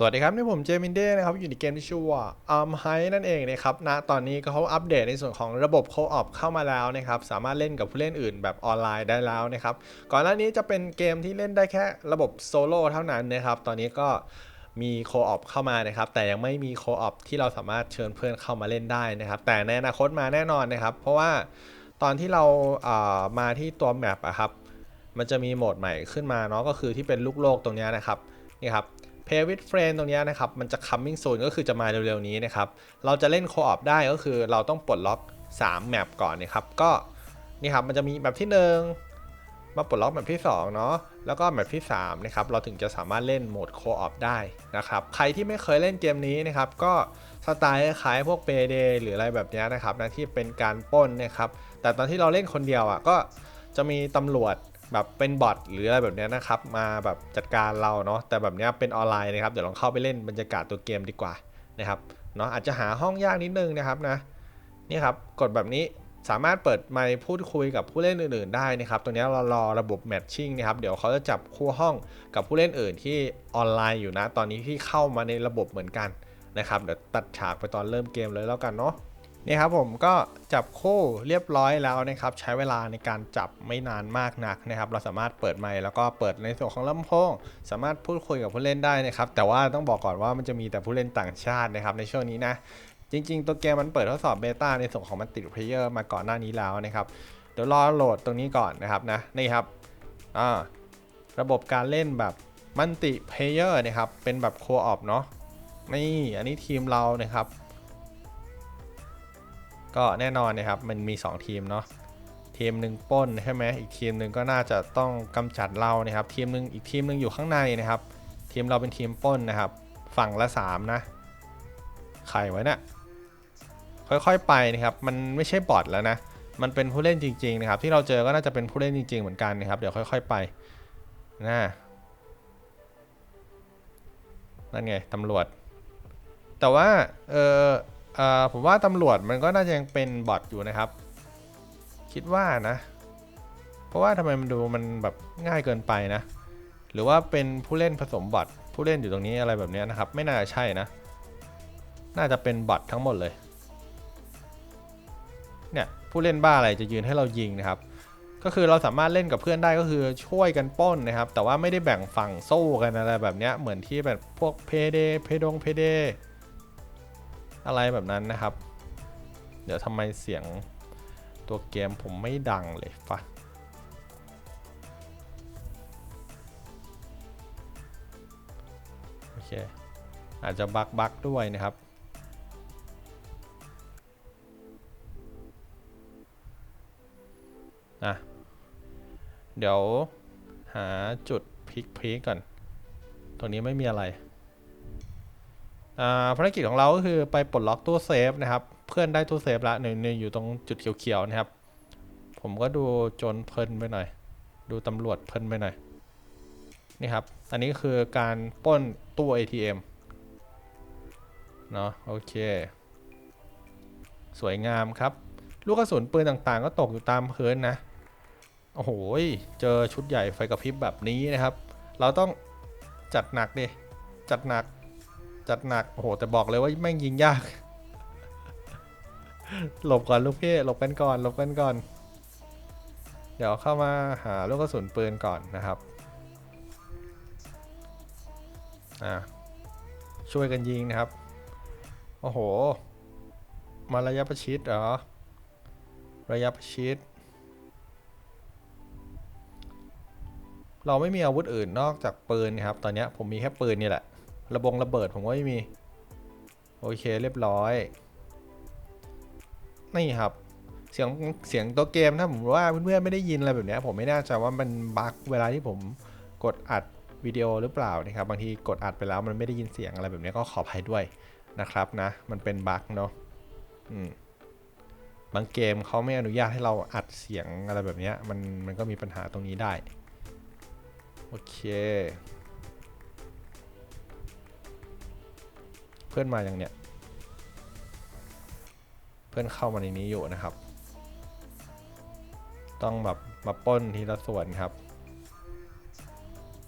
สวัสดีครับ นี่ผมเจมินเด้นะครับ อยู่ในเกมที่ชื่อว่า Arm High นั่นเองนะครับณตอนนี้เขาอัปเดตในส่วนของระบบโคออปเข้ามาแล้วนะครับ สามารถเล่นกับผู้เล่นอื่นแบบออนไลน์ได้แล้วนะครับ ก่อนหน้านี้จะเป็นเกมที่เล่นได้แค่ระบบโซโล่เท่านั้นนะครับ ตอนนี้ก็มีโคออปเข้ามานะครับ แต่ยังไม่มีโคออปที่เราสามารถเชิญเพื่อนเข้ามาเล่นได้นะครับ แต่ในอนาคตมาแน่นอนนะครับ เพราะว่าตอนที่เราามาที่ตัวแมปอะครับ มันจะมีโหมดใหม่ขึ้นมาเนาะก็คือที่เป็นลูกโลกตรงนี้นะครับนี่ครับ Play with Friend ตรงนี้นะครับ มันจะ coming soon ก็คือจะมาเร็วๆนี้นะครับ เราจะเล่น co-op ได้ก็คือเราต้องปลดล็อก 3 แมปก่อนนะครับ ก็นี่ครับ มันจะมีแมปที่ 1 มาปลดล็อกแมปที่2เนาะ แล้วก็แมปที่3นะครับ เราถึงจะสามารถเล่นโหมด co-op ได้นะครับ ใครที่ไม่เคยเล่นเกมนี้นะครับ ก็สไตล์คล้ายพวก Payday หรืออะไรแบบนี้นะครับนะที่เป็นการปล้นนะครับ แต่ตอนที่เราเล่นคนเดียวอะก็จะมีตำรวจ แบบเป็นบอทหรืออะไรแบบเนี้ยนะครับมาแบบจัดการเราเนาะแต่แบบเนี้ยเป็นออนไลน์นะครับเดี๋ยวลองเข้าไปเล่นบรรยากาศตัวเกมดีกว่านะครับเนาะอาจจะหาห้องยากนิดนึงนะครับนะนี่ครับกดแบบนี้สามารถเปิดไมค์พูดคุยกับผู้เล่นอื่นๆได้นะครับตัวเนี้เรารอระบบแมทชิ่งนะครับเดี๋ยวเขาจะจับคู่ห้องกับผู้เล่นอื่นที่ออนไลน์อยู่นะ ตอนนี้ที่เข้ามาในระบบเหมือนกันนะครับเดี๋ยวตัดฉากไปตอนเริ่มเกมเลยแล้วกันเนาะ นี่ครับผมก็จับคู่เรียบร้อยแล้วนะครับ ใช้เวลาในการจับไม่นานมากนักนะครับ เราสามารถเปิดไมค์แล้วก็เปิดในส่วนของลำโพงสามารถพูดคุยกับผู้เล่นได้นะครับ แต่ว่าต้องบอกก่อนว่ามันจะมีแต่ผู้เล่นต่างชาตินะครับในช่วงนี้นะ จริง ๆ ตัวเกมมันเปิดทดสอบเบต้าในส่วนของมันติดเพลเยอร์มาก่อนหน้านี้แล้วนะครับเดี๋ยวรอโหลดตรงนี้ก่อนนะครับนะนี่ครับอ่าระบบการเล่นแบบมันติเพลเยอร์นะครับเป็นแบบโคออปเนาะนี่อันนี้ทีมเรานะครับ ก็แน่นอนนะครับมันมี 2 ทีมเนาะทีมหนึ่งป้นใช่ไหมอีกทีมหนึ่งก็น่าจะต้องกำจัดเรานะครับ ทีมหนึ่งอีกทีมหนึ่งอยู่ข้างในนะครับ ทีมเราเป็นทีมป้นนะครับ ฝั่งละ 3 นะใครไว้เนะี่ยค่อยๆไปนะครับ มันไม่ใช่บอทแล้วนะ มันเป็นผู้เล่นจริงๆนะครับ ที่เราเจอก็น่าจะเป็นผู้เล่นจริงๆเหมือนกันนะครับ เดี๋ยวค่อย ๆไปนะนั่นไงตำรวจ แต่ว่าเออ ผมว่าตำรวจมันก็น่าจะยังเป็นบอทอยู่นะครับ คิดว่านะ เพราะว่าทำไมมันดูมันแบบง่ายเกินไปนะ หรือว่าเป็นผู้เล่นผสมบอทผู้เล่นอยู่ตรงนี้อะไรแบบนี้นะครับ ไม่น่าจะใช่นะ น่าจะเป็นบอททั้งหมดเลย เนี่ยผู้เล่นบ้าอะไรจะยืนให้เรายิงนะครับ ก็คือเราสามารถเล่นกับเพื่อนได้ก็คือช่วยกันป้นนะครับ แต่ว่าไม่ได้แบ่งฝั่งโซ่กันอะไรแบบนี้เหมือนที่แบบพวกเพเดเพดงเพเด อะไรแบบนั้นนะครับ เดี๋ยวทำไมเสียงตัวเกมผมไม่ดังเลยฟะโอเค อาจจะบักบักด้วยนะครับอะเดี๋ยวหาจุดพลิกพลิกก่อน ตรงนี้ไม่มีอะไร ภารกิจของเราก็คือไปปลดล็อกตู้เซฟนะครับ เพื่อนได้ตู้เซฟละหนึ่งหนึ่งอยู่ตรงจุดเขียวๆนะครับ ผมก็ดูโจนเพลินไปหน่อย ดูตำรวจเพลินไปหน่อย นี่ครับ อันนี้คือการป้นตู้ ATM เนาะโอเค สวยงามครับ ลูกกระสุนปืนต่างๆ ก็ตกอยู่ตามพื้นนะ โอ้โห เจอชุดใหญ่ไฟกระพริบแบบนี้นะครับ เราต้องจัดหนักดิ จัดหนัก จัดหนัก โอ้โห แต่บอกเลยว่าแม่งยิงยาก หลบก่อนลูกพี่ หลบกันก่อน หลบกันก่อน เดี๋ยวเข้ามาหาลูกกระสุนปืนก่อนนะครับ อ่า ช่วยกันยิงนะครับ โอ้โห มาระยะประชิดเหรอ ระยะประชิด เราไม่มีอาวุธอื่นนอกจากปืนนะครับ ตอนนี้ผมมีแค่ปืนนี่แหละ ระบงระเบิดผมก็ไม่มี โอเคเรียบร้อย นี่ครับ เสียงเสียงตัวเกมถ้าผมว่าเพื่อนๆไม่ได้ยินอะไรแบบนี้ผมไม่แน่ใจว่ามันบั๊กเวลาที่ผมกดอัดวิดีโอหรือเปล่านะครับ บางทีกดอัดไปแล้วมันไม่ได้ยินเสียงอะไรแบบนี้ก็ขออภัยด้วยนะครับนะ มันเป็นบั๊กเนาะอืมบางเกมเขาไม่อนุญาตให้เราอัดเสียงอะไรแบบนี้มันมันก็มีปัญหาตรงนี้ได้ โอเค เพื่อนมาอย่างเนี้ยเพื่อนเข้ามาในนี้อยู่นะครับ ต้องแบบมาป้นทีละส่วนครับ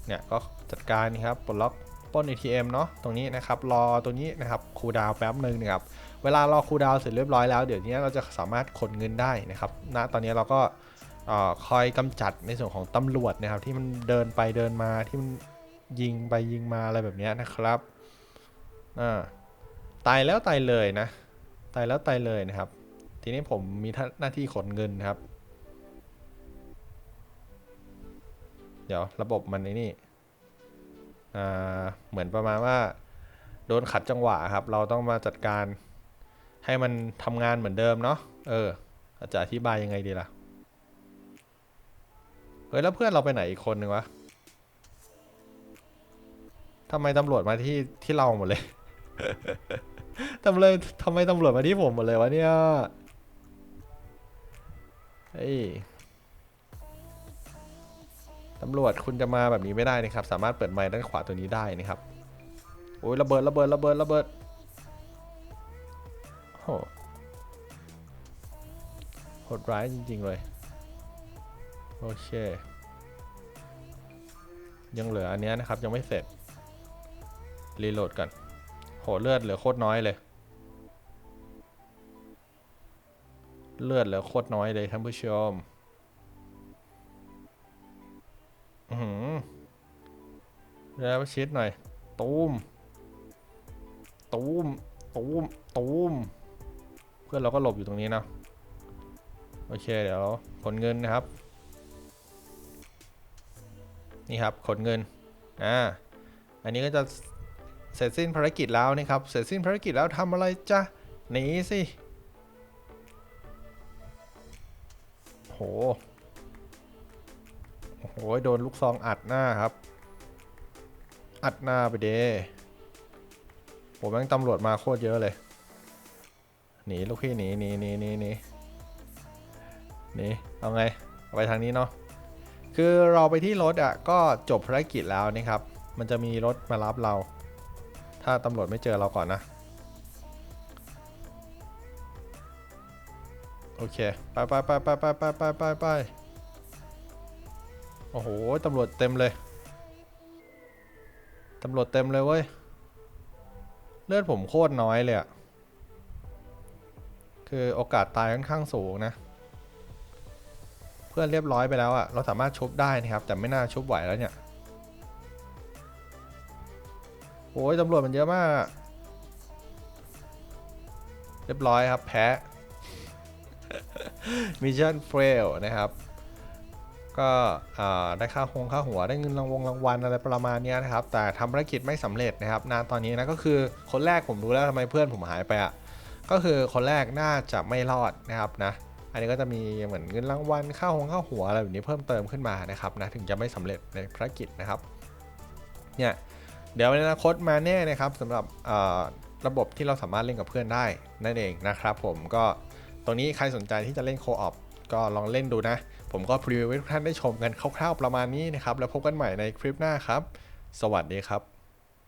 เนี่ยก็จัดการนี่ครับปลดล็อกป้น ATM เนาะตรงนี้นะครับ รอตัวนี้นะครับคูดาวแป๊บหนึ่งนะครับ เวลารอคูดาวเสร็จเรียบร้อยแล้ว เดี๋ยวนี้เราจะสามารถขนเงินได้นะครับณตอนนี้เราก็คอยกำจัดในส่วนของตำรวจนะครับ ที่มันเดินไปเดินมาที่มันยิงไปยิงมาอะไรแบบนี้นะครับ อ่าตายแล้วตายเลยนะ ตายแล้วตายเลยนะครับ ทีนี้ผมมีหน้าที่ขนเงินครับ เดี๋ยวระบบมันไอ้นี่อ่าเหมือนประมาณว่า โดนขัดจังหวะครับ เราต้องมาจัดการให้มันทำงานเหมือนเดิมเนาะเออจะอธิบายยังไงดีล่ะเฮ้ยแล้วเพื่อนเราไปไหนอีกคนนึงวะทำไมตำรวจมาที่ที่เราหมดเลย ทำเลยทำไมตำรวจมาที่ผมหมดเลยวะเนี่ยเฮ้ยตำรวจคุณจะมาแบบนี้ไม่ได้นะครับ สามารถเปิดไมค์ด้านขวาตัวนี้ได้นะครับ โอ้ยระเบิดระเบิดระเบิดระเบิดโหโหดร้ายจริง ๆ เลย โอเค ยังเหลืออันเนี้ยนะครับยังไม่เสร็จ รีโหลดก่อน โหเลือดเหลือโคตรน้อยเลย เลือดเหลือโคตรน้อยเลยท่านผู้ชมอือหือแล้วชิดหน่อย ตูม ตูม ตูม ตูม เพื่อนเราก็หลบอยู่ตรงนี้นะ โอเค เดี๋ยวขนเงินนะครับ นี่ครับขนเงิน อ่า อันนี้ก็จะ เสร็จสิ้นภารกิจแล้วนะครับ เสร็จสิ้นภารกิจแล้วทำอะไรจ๊ะหนีสิโหโอ้โหโดนลูกซองอัดหน้าครับ อัดหน้าไปเดผมแม่งตำรวจมาโคตรเยอะเลย หนีลูกพี่หนีหนีหนีหนีหนีหนีเอาไงเอาไปทางนี้เนาะคือเราไปที่รถอะก็จบภารกิจแล้วนะครับ มันจะมีรถมารับเรา ถ้าตำรวจไม่เจอเราก่อนนะ โอเค ไปไปไปไปไปไปไปไปไปโอ้โห ตำรวจเต็มเลย ตำรวจเต็มเลยเว้ย เลือดผมโคตรน้อยเลยอะคือโอกาสตายค่อนข้างสูงนะ เพื่อนเรียบร้อยไปแล้วอะเราสามารถชุบได้นะครับ แต่ไม่น่าชุบไหวแล้วเนี่ย โอ้ยตำรวจมันเยอะมาก เรียบร้อยครับ แพ้ มิชชั่นเฟลนะครับ ก็อ่าได้ค่าหงค่าหัวได้เงินรางวงรางวัลอะไรประมาณนี้นะครับ แต่ทำภารกิจไม่สำเร็จนะครับนาตอนนี้นะก็คือคนแรกผมรู้แล้วทำไมเพื่อนผมหายไปอะก็คือคนแรกน่าจะไม่รอดนะครับนะอันนี้ก็จะมีเหมือนเงินรางวัลค่าหงค่าหัวอะไรแบบนี้เพิ่มเติมขึ้นมานะครับนะถึงจะไม่สำเร็จในภารกิจนะครับเนี่ย เดี๋ยวในอนาคตมาแน่นะครับสำหรับระบบที่เราสามารถเล่นกับเพื่อนได้นั่นเองนะครับผมก็ตรงนี้ใครสนใจที่จะเล่นโคออปก็ลองเล่นดูนะ ผมก็พรีวิวให้ทุกท่านได้ชมกันคร่าวๆประมาณนี้นะครับ แล้วพบกันใหม่ในคลิปหน้าครับ สวัสดีครับ